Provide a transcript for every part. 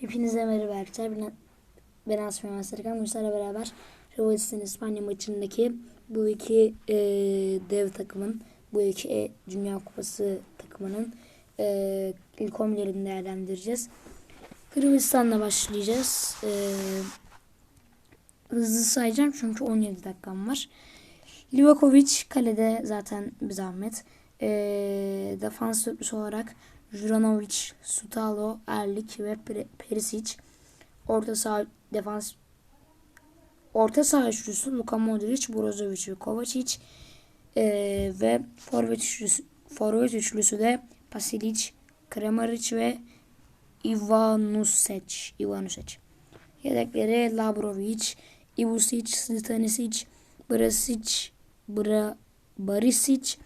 Hepinize merhaba arkadaşlar. Ben, ben Asma Masterkan. Musa'yla beraber Hırvatistan İspanya maçındaki bu iki e, dev takımın, bu iki e, Dünya Kupası takımının e, ilk 11'lerini değerlendireceğiz. Hırvatistan'la başlayacağız. E, hızlı sayacağım çünkü 17 dakikam var. Livakovic kalede zaten bir zahmet. E, defans olarak Juranovic, Sutalo, Erlik ve Perisic. Orta saha defans Orta saha üçlüsü Luka Modric, Brozovic ve Kovacic. Ee, ve forvet üçlüsü, forvet üçlüsü de Pasilic, Kramaric ve Ivanusec. Ivanusec. Yedekleri Labrovic, Ivusic, Stanisic, Brasic, Bra, Barisic,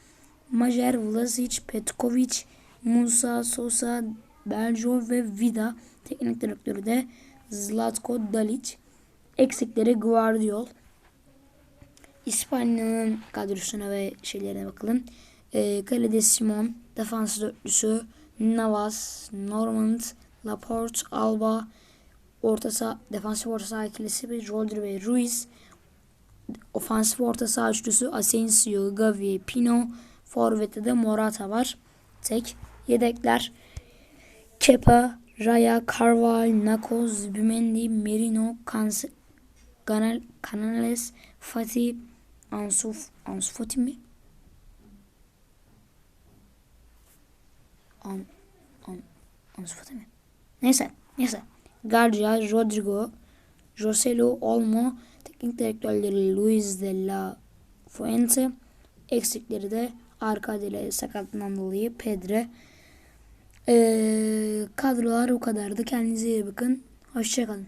Majer, Vlasic, Petkovic, Musa, Sosa, Beljo ve Vida. Teknik direktörü de Zlatko Dalic. Eksikleri Guardiol. İspanya'nın kadrosuna ve şeylerine bakalım. Ee, kalede Simon, defans dörtlüsü Navas, Normand, Laporte, Alba, orta saha, defansif orta saha ikilisi bir Rodri ve Ruiz. Ofansif orta saha üçlüsü Asensio, Gavi, Pino. Forvet'te de Morata var. Tek yedekler Kepa, Raya, Carval, Nako, Zubimendi, Merino, Kans Ganal, Canales, Fatih, Ansu, Ansu Fati mi? An, an, Ansu Fati mi? Neyse, neyse. Garcia, Rodrigo, Joselu, Olmo, teknik direktörleri Luis de la Fuente, eksikleri de arka dile sakatlığından dolayı Pedre. Ee, kadrolar bu kadardı. Kendinize iyi bakın. Hoşçakalın.